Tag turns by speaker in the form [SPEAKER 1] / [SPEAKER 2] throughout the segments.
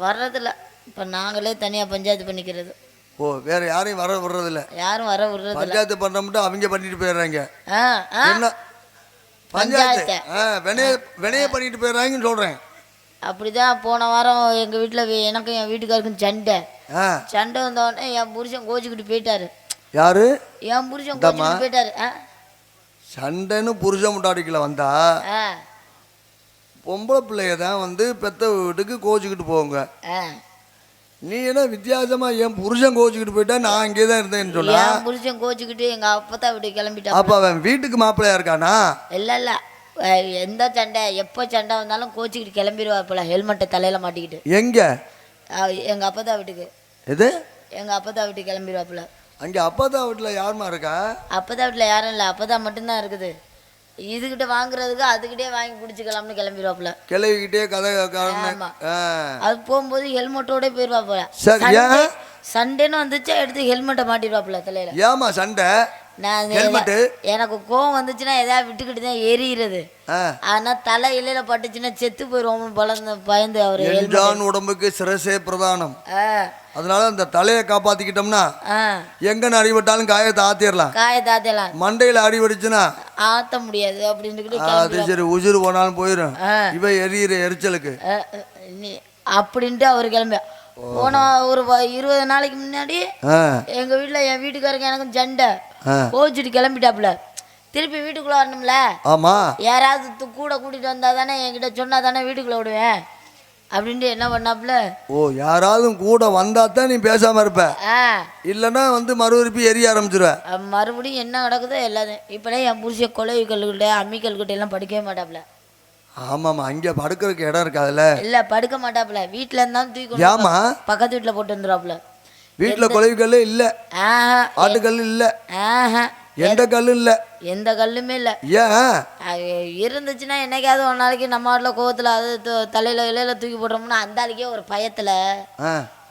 [SPEAKER 1] வர்றதில்ல. இப்போ நாங்களே தனியாக பஞ்சாயத்து பண்ணிக்கிறது.
[SPEAKER 2] ஓ வேற யாரையும் வர விடுறதில்ல?
[SPEAKER 1] யாரும் வர விடுறதில்ல.
[SPEAKER 2] பஞ்சாயத்து பண்ண மட்டும் அவங்க பண்ணிட்டு போயிடுறாங்க.
[SPEAKER 1] ஆ ஆ.
[SPEAKER 2] என்ன? பஞ்சாயத்து. ஆ வினைய வினைய பண்ணிட்டு போயிடுறாங்கன்னு சொல்றேன்.
[SPEAKER 1] அப்படிதான் போன வாரம் எங்கள் வீட்டில் எனக்கும் என் வீட்டுக்காருக்கும் சண்டை. சண்டை வந்தோடனே என் புருஷன் கோச்சிக்கிட்டு போயிட்டாரு.
[SPEAKER 2] யாரு?
[SPEAKER 1] என் புருஷன். கோச்சிக்கிட்டு போயிட்டாரு.
[SPEAKER 2] சண்டைன்னு புருஷன் முட்டாடிக்கல வந்தா பொம்பளை பிள்ளைய தான் வந்து பெத்த வீட்டுக்கு கோச்சிக்கிட்டு போங்க. நீ என்ன வித்தியாசமா என் புருஷன் கோச்சிக்கிட்டு போயிட்டா நான் இங்கே தான் இருந்தேன்னு சொன்னா?
[SPEAKER 1] புருஷன் கோச்சிக்கிட்டு எங்கள் அப்பதான் வீட்டுக்கு கிளம்பிட்டா
[SPEAKER 2] அப்ப அவன் வீட்டுக்கு மாப்பிள்ளையா இருக்கானா?
[SPEAKER 1] இல்லை இல்லை. எந்த சண்டை எப்போ சண்டை வந்தாலும் கோச்சிக்கிட்டு கிளம்பிடுவாப்புல ஹெல்மெட்டை தலையில் மாட்டிக்கிட்டு.
[SPEAKER 2] எங்க?
[SPEAKER 1] எங்கள் அப்பா தான் வீட்டுக்கு.
[SPEAKER 2] எது?
[SPEAKER 1] எங்கள் அப்பா தான் வீட்டுக்கு கிளம்பிடுவாப்புல.
[SPEAKER 2] அங்க அப்பா வீட்டுல யாருமா இருக்கா?
[SPEAKER 1] அப்பா தான் வீட்டில் யாரும் இல்லை அப்பா தான் மட்டும்தான் இருக்குது. இதுகிட்ட வாங்குறதுக்கு அதுக்கிட்டே வாங்கி குடிச்சுக்கலாம்னு கிளம்பிடுவாப்புல.
[SPEAKER 2] கிளவிக்கிட்டே கதை
[SPEAKER 1] ஆமா. அது போகும்போது ஹெல்மெட்டோட
[SPEAKER 2] சரி,
[SPEAKER 1] சண்டே
[SPEAKER 2] ஏன்?
[SPEAKER 1] சண்டேன்னு வந்துச்சா எடுத்து ஹெல்மெட்டை மாட்டிடுவாப்புல தலையில்.
[SPEAKER 2] ஏமா சண்டை?
[SPEAKER 1] நான் எனக்கு கோவம் வந்துச்சுன்னா எதாவது விட்டுக்கிட்டு தான் எரியிறது
[SPEAKER 2] ஆ.
[SPEAKER 1] ஆனால் தலை இலையில பட்டுச்சுன்னா செத்து போயிடுவோம் பலந்து பயந்து அவர்
[SPEAKER 2] எஞ்சான் உடம்புக்கு சிரசே பிரதானம். அதனால அந்த தலையை காப்பாத்திக்கிட்டோம்னா
[SPEAKER 1] ஆ.
[SPEAKER 2] எங்கன்னு அடிபட்டாலும் காயத்தை ஆத்திரலாம்.
[SPEAKER 1] காய தாத்தலாம்
[SPEAKER 2] மண்டையில அடிபட்டுச்சுன்னா
[SPEAKER 1] ஆத்த முடியாது
[SPEAKER 2] அது சரி உசுறு போனாலும் போயிடும். இவ எரியிற எரிச்சலுக்கு.
[SPEAKER 1] அப்படின்ட்டு அவர் கிளம்ப. போன ஒரு இருபது நாளைக்கு முன்னாடி எங்க வீட்ல என் வீட்டுக்காரங்க எனக்கும் சண்டை.
[SPEAKER 2] ஆ.
[SPEAKER 1] கோச்சிட்டு கிளம்பிட்டாப்புல. திருப்பி வீட்டுக்குள்ள வரணும்ல?
[SPEAKER 2] ஆமா.
[SPEAKER 1] யாராவது கூட கூட்டிட்டு வந்தா தானே என்கிட்ட சொன்னா தானே வீட்டுக்குள்ள விடுவேன். அப்படின்ட்டு என்ன பண்ணாப்புல?
[SPEAKER 2] ஓ யாராவது கூட வந்தா தான் நீ பேசாம இருப்ப. இல்லைன்னா வந்து மறுவிருப்பி எரிய ஆரம்பிச்சிருவ.
[SPEAKER 1] மறுபடியும் என்ன நடக்குதோ எல்லாத்தையும் இப்போலாம் என் புருஷன் கொலை கல்கிட்ட அம்மிக்கல்கிட்ட எல்லாம் படிக்கவே மாட்டாப்புல.
[SPEAKER 2] ஆமாம்மா அங்கே படுக்கிறதுக்கு இடம் இருக்காதுல்ல.
[SPEAKER 1] இல்ல படுக்க மாட்டாப்புல. வீட்டுல இருந்தாலும் தூக்கி? பக்க- பக்கத்து வீட்டுல போட்டு வந்துடுவாப்புல
[SPEAKER 2] வீட்டில் குழவிக்கல் இல்லை. ஆட்டுக்கல் இல்லை. எந்த கல்லும் இல்லை.
[SPEAKER 1] எந்த கல்லுமே இல்லை.
[SPEAKER 2] ஏன்?
[SPEAKER 1] இருந்துச்சுன்னா என்னைக்காவது ஒரு நாளைக்கு நம்ம வீட்டில் கோவத்தில் அது தலையில இலையில தூக்கி போட்டோம்னா அந்த ஆளுக்கே ஒரு பயத்தில்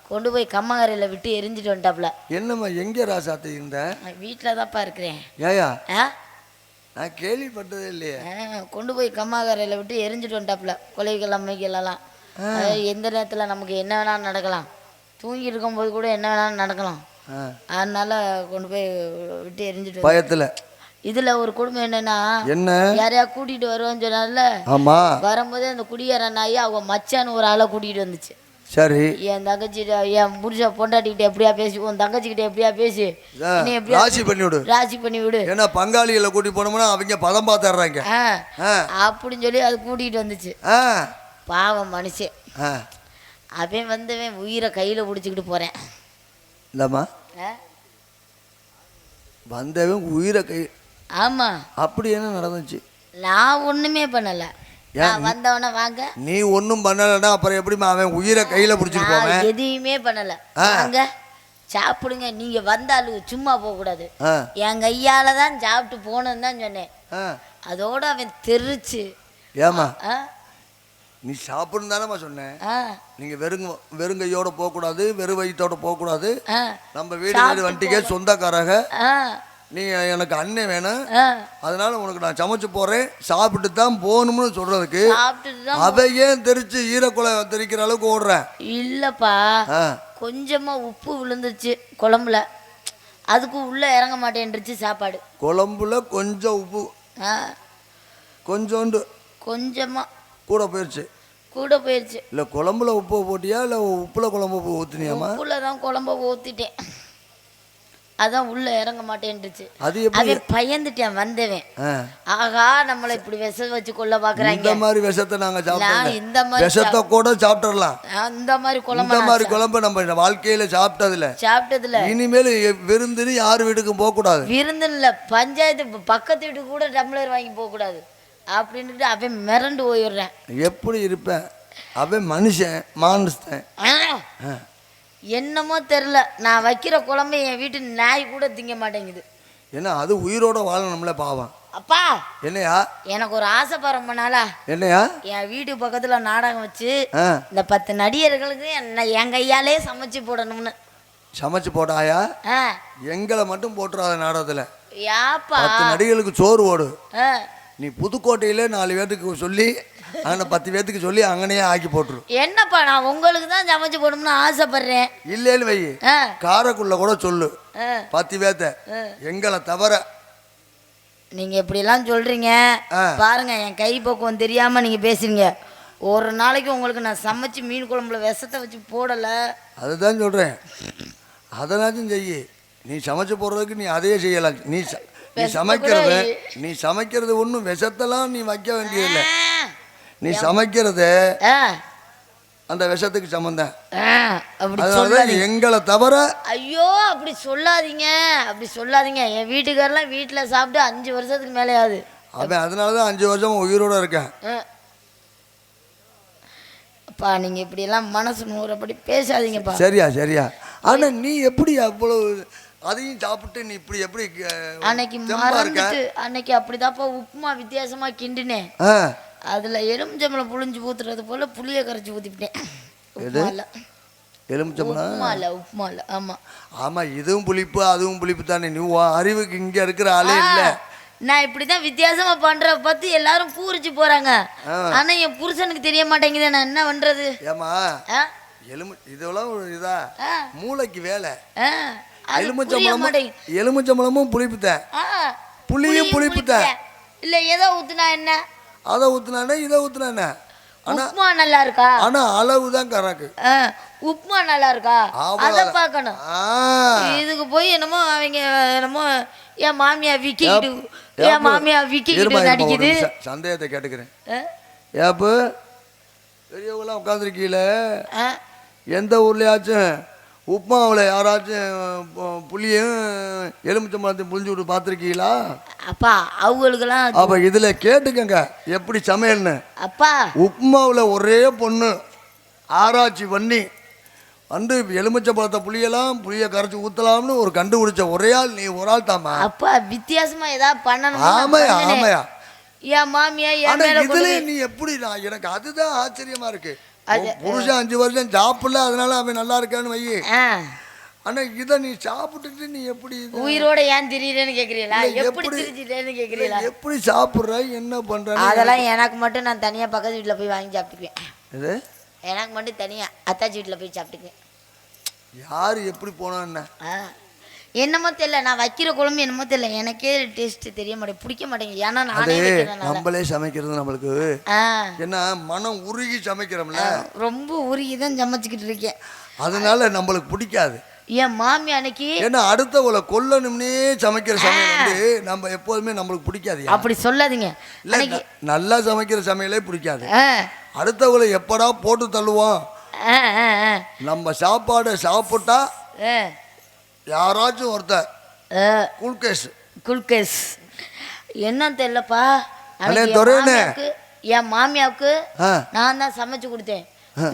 [SPEAKER 1] கொண்டு போய் கம்மங்கரையில் விட்டு எரிஞ்சிட்டு வந்துட்டாப்புல
[SPEAKER 2] என்னம்மா எங்கே ராசாத்தி இருந்த?
[SPEAKER 1] வீட்டில் தான்ப்பா இருக்கிறேன்.
[SPEAKER 2] ஏயா? நான் கேள்விப்பட்டதே இல்லையே.
[SPEAKER 1] கொண்டு போய் கம்மாக்கரையில் விட்டு எரிஞ்சிட்டு வந்துட்டாப்புல கொலைகள் அம்மைகளெல்லாம் அது எந்த நேரத்தில் நமக்கு என்ன வேணாலும் நடக்கலாம். தூங்கி இருக்கும்போது கூட என்ன வேணாலும் நடக்கலாம். அதனால கொண்டு போய் விட்டு எரிஞ்சிட்டு
[SPEAKER 2] பயத்தில்.
[SPEAKER 1] இதுல ஒரு குடும்பம் என்னன்னா
[SPEAKER 2] என்ன?
[SPEAKER 1] யாரையா கூட்டிட்டு வருவேன்னு சொன்னால
[SPEAKER 2] ஆமா.
[SPEAKER 1] வரும்போதே அந்த குடியார நாய் அவங்க மச்சான்னு ஒரு ஆளை கூட்டிட்டு வந்துச்சு.
[SPEAKER 2] சரி.
[SPEAKER 1] என் தங்கச்சிட்ட என் புருஷ பொண்டாட்டிக்கிட்ட எப்படியா பேசி உன் தங்கச்சிக்கிட்ட எப்படியா பேசி நீ எப்படியா
[SPEAKER 2] ராசி பண்ணி விடு
[SPEAKER 1] ராசி பண்ணி விடு
[SPEAKER 2] ஏன்னா பங்காளிகளை கூட்டி போனோம்னா அவங்க பதம்
[SPEAKER 1] ஆ. அப்படின்னு சொல்லி அது கூட்டிகிட்டு வந்துச்சு. பாவம் மனுஷன். அவன் வந்தவன் உயிரை கையில் பிடிச்சிக்கிட்டு போகிறேன்
[SPEAKER 2] இல்லைம்மா வந்தவன் உயிரை கை
[SPEAKER 1] ஆமாம்
[SPEAKER 2] அப்படி என்ன நடந்துச்சு?
[SPEAKER 1] நான் ஒன்றுமே பண்ணலை. வந்தவன வாங்க.
[SPEAKER 2] நீ ஒன்றும் பண்ணலைன்னா அப்புறம் எப்படிம்மா அவன் உயிரை கையில் பிடிச்சிட்டு போவேன்?
[SPEAKER 1] எதையுமே பண்ணலை. வாங்க. சாப்பிடுங்க. நீங்கள் வந்தாலும் சும்மா
[SPEAKER 2] ஆ.
[SPEAKER 1] என் கையால் தான் சாப்பிட்டு போகணுன்னு தான் சொன்னேன். அதோட அவன் தெரிச்சு.
[SPEAKER 2] ஏம்மா?
[SPEAKER 1] ஆ?
[SPEAKER 2] நீ சாப்பிடுன்னு தானேம்மா சொன்னேன்.
[SPEAKER 1] ஆ.
[SPEAKER 2] நீங்கள் வெறுங்க வெறுங்கையோட போகக்கூடாது வெறும் வயிற்றோட போகக்கூடாது.
[SPEAKER 1] ஆ.
[SPEAKER 2] நம்ம வீடு வீடு வண்டிக்கே சொந்தக்காரங்க நீ எனக்கு அண்ணன் வேணும். அதனால உனக்கு நான் சமைச்சு போறேன். சாப்பிட்டு தான் போகணும்னு சொல்றதுக்கு அதை ஏன் தெரிச்சு ஈரக்குலை தெரிக்கிற அளவுக்கு ஓடுறேன்
[SPEAKER 1] இல்லைப்பா.
[SPEAKER 2] ஆ.
[SPEAKER 1] கொஞ்சமாக உப்பு விழுந்துருச்சு குழம்புல. அதுக்கு உள்ளே இறங்க மாட்டேன்ருச்சு சாப்பாடு.
[SPEAKER 2] குழம்புல கொஞ்சம் உப்பு. கொஞ்சோண்டு.
[SPEAKER 1] கொஞ்சமாக
[SPEAKER 2] கூட போயிடுச்சு
[SPEAKER 1] கூட போயிடுச்சு
[SPEAKER 2] இல்லை குழம்புல உப்பு போட்டியா? இல்லை உப்புல குழம்பு ஊற்றினியாம்மா
[SPEAKER 1] உப்புல தான் குழம்ப ஊற்றிட்டேன் அதான் உள்ளே இறங்க மாட்டேன்ருச்சு
[SPEAKER 2] அது
[SPEAKER 1] அவன் பயந்துட்டேன் வந்தவன். ஆகா நம்மளை இப்படி விஷம் வச்சு கொல்ல பார்க்குறாங்க
[SPEAKER 2] இந்த மாதிரி விஷத்தை நாங்கள்
[SPEAKER 1] நான்
[SPEAKER 2] சாப்பிட்டோம்.
[SPEAKER 1] இந்த மாதிரி
[SPEAKER 2] விஷத்தை கூட சாப்பிட்டுறலாம்.
[SPEAKER 1] அந்த மாதிரி
[SPEAKER 2] இந்த
[SPEAKER 1] குழம்பு
[SPEAKER 2] மாதிரி குழம்பு நம்ம வாழ்க்கையில சாப்பிட்டதில்ல.
[SPEAKER 1] சாப்பிட்டதுல
[SPEAKER 2] இனிமேல் விருந்துன்னு யார் வீட்டுக்கும் போகக்கூடாது.
[SPEAKER 1] விருந்து இல்லை பஞ்சாயத்து பக்கத்து வீட்டுக்கு கூட டம்ளர் வாங்கி போகக்கூடாது. அப்படின்ட்டு அவன் மிரண்டு போயிடுறேன்.
[SPEAKER 2] எப்படி இருப்பேன்? அவன் மனுஷன் மானுஷன்.
[SPEAKER 1] என்னமோ தெரில நான் வைக்கிற குழம்பு என் வீட்டு நாய் கூட திங்க மாட்டேங்குது.
[SPEAKER 2] ஏன்னா அது உயிரோட வாழணும்ல பாவம்.
[SPEAKER 1] அப்பா!
[SPEAKER 2] என்னையா?
[SPEAKER 1] எனக்கு ஒரு ஆசை ரொம்ப நாளா.
[SPEAKER 2] என்னையா?
[SPEAKER 1] என் வீட்டு பக்கத்துல நாடகம் வச்சு இந்த பத்து நடிகர்களுக்கு என்ன என் கையாலே சமைச்சு போடணும்னு.
[SPEAKER 2] சமைச்சு போட்டாயா? எங்களை மட்டும் போட்டுறாத நாடகத்தில்.
[SPEAKER 1] யாப்பா?
[SPEAKER 2] பத்து சோறு ஓடு நீ புதுக்கோட்டையில நாலு பேர்த்துக்கு சொல்லி அங்கே பத்து பேத்துக்கு சொல்லி அங்கனையே ஆக்கி போட்டுரு.
[SPEAKER 1] என்னப்பா நான் உங்களுக்கு தான் சமைச்சு போடணும்னு ஆசைப்படுறேன்.
[SPEAKER 2] இல்லைன்னு வை. காரைக்குள்ள கூட சொல்லு. பத்து பேத்த எங்களை தவிர.
[SPEAKER 1] நீங்க இப்படிலாம் சொல்றீங்க. பாருங்க என் கை பக்குவம் தெரியாம நீங்க பேசுறீங்க. ஒரு நாளைக்கு உங்களுக்கு நான் சமைச்சு மீன் குழம்புல விஷத்தை வச்சு போடல.
[SPEAKER 2] அதுதான் சொல்கிறேன் அதனாச்சும் செய்யி. நீ சமைச்சு போடுறதுக்கு நீ அதையே செய்யலாம். நீ நீ சமைக்கிறது நீ சமைக்கிறது ஒன்றும் விஷத்தெல்லாம் நீ வைக்க வேண்டியதில்லை. நீ சமைக்கிறது அந்த விஷத்துக்கு சம்மந்தம்
[SPEAKER 1] ஆ, அப்படி
[SPEAKER 2] அதனால
[SPEAKER 1] சொல்லாதீங்க.
[SPEAKER 2] எங்களை தவிர
[SPEAKER 1] ஐயோ அப்படி சொல்லாதீங்க. அப்படி சொல்லாதீங்க. என் வீட்டுக்காரெல்லாம் வீட்டில் சாப்பிட்டு அஞ்சு வருஷத்துக்கு மேலே ஆகுது
[SPEAKER 2] அவன் அதனால தான் அஞ்சு வருஷம் உயிரோட இருக்கேன்.
[SPEAKER 1] அப்பா நீங்க இப்படியெல்லாம் மனசு நூறபடி பேசாதீங்கப்பா.
[SPEAKER 2] சரியா சரியா. ஆனா நீ எப்படி அவ்வளவு அதையும் சாப்பிட்டு நீ இப்படி எப்படி
[SPEAKER 1] அன்னைக்கு மறந்துட்டு அன்னைக்கு அப்படிதாப்பா உப்புமா வித்தியாசமா கிண்டினேன் அதுல எலுமிச்சம்பழம் புளிஞ்சு ஊத்துறது போல புளிய கரைச்சி ஊத்திவிட்டேன்
[SPEAKER 2] எலுமிச்சம்பழம்
[SPEAKER 1] உப்புமா இல்ல ஆமா.
[SPEAKER 2] ஆமா இதுவும் புளிப்பு அதுவும் புளிப்பு தானே. நீ அறிவுக்கு இங்க இருக்கிற ஆளே இல்ல.
[SPEAKER 1] நான் இப்படிதான் வித்தியாசமா பண்ற பார்த்து எல்லாரும் பூரிச்சு போறாங்க. ஆனா என் புருஷனுக்கு தெரிய மாட்டேங்குது நான் என்ன பண்றது?
[SPEAKER 2] ஏமா
[SPEAKER 1] ஆ?
[SPEAKER 2] எலுமி இதெல்லாம் இதா. மூளைக்கு வேலை. எலுமிச்சம்பழமும் எலுமிச்சம்பழமும் புளிப்பு தான்
[SPEAKER 1] ஆ,
[SPEAKER 2] புளியும் புளிப்பு தான்
[SPEAKER 1] இல்ல எதை ஊத்துனா என்ன?
[SPEAKER 2] அதை ஊத்துனானே இதை ஊத்துனானே
[SPEAKER 1] உப்புமா நல்லா இருக்கா?
[SPEAKER 2] ஆனா அளவு தான் கணக்கு
[SPEAKER 1] உப்புமா நல்லா இருக்கா? அத. பார்க்கணும். இதுக்கு போய் என்னமோ அவங்க என்னமோ என் மாமியா விக்கிட்டு என் மாமியா விக்கிட்டு நடிக்குது.
[SPEAKER 2] சந்தேகத்தை கேட்டுக்கிறேன்? ஏப்பு பெரியவங்களாம் உட்காந்துருக்கீங்கள? எந்த ஊர்லயாச்சும் உப்மாவில் யாராச்சும் புளியும் எலுமிச்சம்பழத்தையும் புளிஞ்சு விட்டு பார்த்துருக்கீங்களா?
[SPEAKER 1] அப்பா அவங்களுக்கெல்லாம்
[SPEAKER 2] அப்போ இதில் கேட்டுக்கங்க எப்படி சமையல்னு.
[SPEAKER 1] அப்பா.
[SPEAKER 2] உப்மாவில் ஒரே பொண்ணு ஆராய்ச்சி பண்ணி வந்து எலுமிச்சம்பழத்தை புளியலாம் புளியை கரைச்சி ஊற்றலாம்னு ஒரு கண்டுபிடிச்ச ஒரே ஆள் நீ ஒரு ஆள் தாமா
[SPEAKER 1] அப்பா வித்தியாசமா ஏதாவது பண்ணணும்
[SPEAKER 2] ஆமையா ஆமையா.
[SPEAKER 1] என் மாமியா
[SPEAKER 2] இதுல நீ எப்படி நான் எனக்கு அதுதான் ஆச்சரியமா இருக்கு. உன் புருஷன் அஞ்சு வருஷம் சாப்பிடல அதனால அவன் நல்லா இருக்கான்னு வை ஆனா இத நீ சாப்பிட்டுட்டு நீ எப்படி
[SPEAKER 1] உயிரோட ஏன் திரியலன்னு கேக்குறீங்களா? எப்படி திரிச்சிட்டேன்னு கேக்குறீங்களா?
[SPEAKER 2] எப்படி சாப்பிடுற என்ன பண்ற
[SPEAKER 1] அதெல்லாம் எனக்கு மட்டும் நான் தனியா பக்கத்து வீட்டுல போய் வாங்கி சாப்பிட்டுக்குவேன்.
[SPEAKER 2] இது
[SPEAKER 1] எனக்கு மட்டும் தனியா அத்தாச்சி வீட்டுல போய் சாப்பிட்டுக்குவேன்.
[SPEAKER 2] யாரு எப்படி போனா என்ன.
[SPEAKER 1] என்னமோ தெரியல நான் வைக்கிற குழம்பு என்னமோ தெரியல. எனக்கே டேஸ்ட் தெரிய மாட்டேங்குது பிடிக்க மாட்டேங்குது. ஏன்னா நானே
[SPEAKER 2] நம்மளே சமைக்கிறது நம்மளுக்கு.
[SPEAKER 1] ஆ.
[SPEAKER 2] என்ன மனம் உருகி சமைக்கிறோம்ல.
[SPEAKER 1] ரொம்ப உருகி தான் சமைச்சுக்கிட்டு இருக்கேன்.
[SPEAKER 2] அதனால நம்மளுக்கு பிடிக்காது.
[SPEAKER 1] என் மாமி அன்னைக்கு
[SPEAKER 2] ஏன்னா அடுத்தவளை கொல்லணும்னே சமைக்கிற சமையல் வந்து நம்ம எப்போதுமே நம்மளுக்கு பிடிக்காது
[SPEAKER 1] அப்படி சொல்லாதீங்க.
[SPEAKER 2] இல்ல நல்லா சமைக்கிற சமையலே பிடிக்காது. அடுத்தவளை எப்படா போட்டு தள்ளுவோம் நம்ம சாப்பாடை சாப்பிட்டா யாராச்சும் ஒருத்தர். குல்கேஷ்
[SPEAKER 1] குல்கேஸ் என்ன தெரியலப்பா. என். மாமியாவுக்கு நான் தான் சமைச்சு கொடுத்தேன்.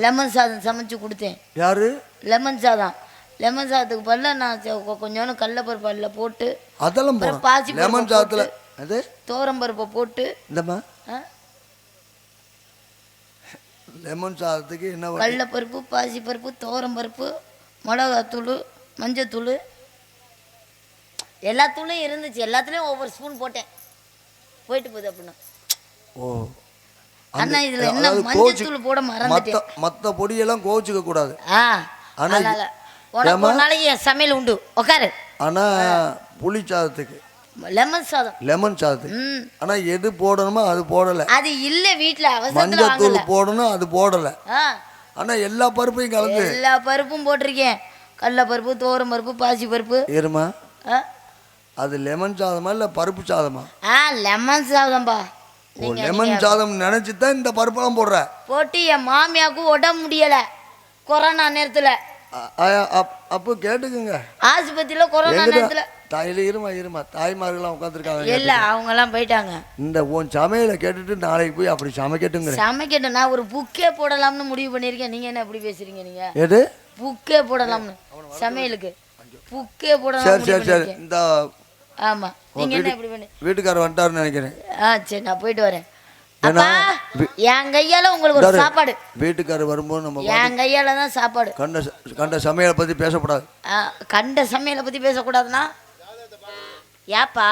[SPEAKER 1] லெமன் சாதம் சமைச்சு கொடுத்தேன்.
[SPEAKER 2] யாரு?
[SPEAKER 1] லெமன் சாதம். லெமன் சாதத்துக்கு பதிலாக நான் கொஞ்சோண்டு கடலப்பருப்பு அதில் போட்டு
[SPEAKER 2] அதெல்லாம்
[SPEAKER 1] பாசி பருப்பை
[SPEAKER 2] லெமன் சாத்துல அது?
[SPEAKER 1] தோரம்பருப்பை போட்டு
[SPEAKER 2] இந்தம்மா. லெமன் சாதத்துக்கு என்ன
[SPEAKER 1] கடலப்பருப்பு பாசிப்பருப்பு தோரம்பருப்பு மிளகாத்தூள் மஞ்சத்தூள் எல்லா தூளும் இருந்துச்சு. எல்லாத்துலேயும் ஒவ்வொரு ஸ்பூன் போட்டேன். போயிட்டு போகுது அப்படின்னு.
[SPEAKER 2] ஓ.
[SPEAKER 1] அண்ணா இதுல என்ன மஞ்சத்தூள் போட மறந்துட்டேன்.
[SPEAKER 2] மத்த மத்த பொடியெல்லாம் கோச்சுக்க கூடாது.
[SPEAKER 1] ஆ
[SPEAKER 2] ஆனா
[SPEAKER 1] அதனால உனக்கு ஒரு நாளைக்கு என் சமையல் உண்டு. உட்காரு
[SPEAKER 2] ஆனா புளி சாதத்துக்கு.
[SPEAKER 1] லெமன் சாதம்.
[SPEAKER 2] லெமன் சாதத்துக்கு.
[SPEAKER 1] ம்.
[SPEAKER 2] ஆனா எது போடணுமோ அது போடல.
[SPEAKER 1] அது இல்ல வீட்ல அவசரத்துல
[SPEAKER 2] மஞ்சத்தூள் போடணும் அது போடல. ஆனா எல்லா பருப்பையும் கலந்து.
[SPEAKER 1] எல்லா பருப்பும் போட்டிருக்கேன். கடல பருப்பு தோரம் பருப்பு பாசி பருப்பு
[SPEAKER 2] இருமா அது லெமன் சாதமா இல்ல பருப்பு சாதமா?
[SPEAKER 1] ஆ லெமன் சாதம்பா.
[SPEAKER 2] லெமன் சாதம் நினைச்சு தான் இந்த பருப்பெல்லாம் போடுற.
[SPEAKER 1] போட்டு என் மாமியாவுக்கு உடம்பு முடியல. கொரோனா நேரத்துல.
[SPEAKER 2] அப்போ கேட்டுக்குங்க.
[SPEAKER 1] ஆஸ்பத்திரியில கொரோனா நேரத்துல.
[SPEAKER 2] தாயில இருமா இருமா. தாய்மார்கள்லாம் உட்காந்துருக்காங்க
[SPEAKER 1] இல்ல அவங்க எல்லாம் போயிட்டாங்க.
[SPEAKER 2] இந்த உன் சமையலை கேட்டுட்டு நாளைக்கு போய் அப்படி சமைக்கட்டுங்கிற
[SPEAKER 1] சமைக்கட்டும் நான் ஒரு புக்கே போடலாம்னு முடிவு பண்ணியிருக்கேன். நீங்க என்ன எப்படி பேசுறீங்க நீங்க?
[SPEAKER 2] எது?
[SPEAKER 1] புக்கே போடலாம்னு. சமையலுக்கு. புக்கே போடலாம்
[SPEAKER 2] சரி சரி சரி. இந்த
[SPEAKER 1] ஆமா. நீங்க என்ன இப்படி பண்ணி?
[SPEAKER 2] வீட்டுக்காரர் வந்துட்டாருன்னு நினைக்கிறேன்.
[SPEAKER 1] ஆ சரி நான் போயிட்டு வரேன். அப்பா என் கையால உங்களுக்கு ஒரு சாப்பாடு.
[SPEAKER 2] வீட்டுக்காரர் வரும்போது நம்ம
[SPEAKER 1] என் கையால தான் சாப்பாடு.
[SPEAKER 2] கண்ட கண்ட சமையலை பற்றி பேசக்கூடாது.
[SPEAKER 1] கண்ட சமையலை பத்தி பேசக்கூடாதுன்னா? ஏப்பா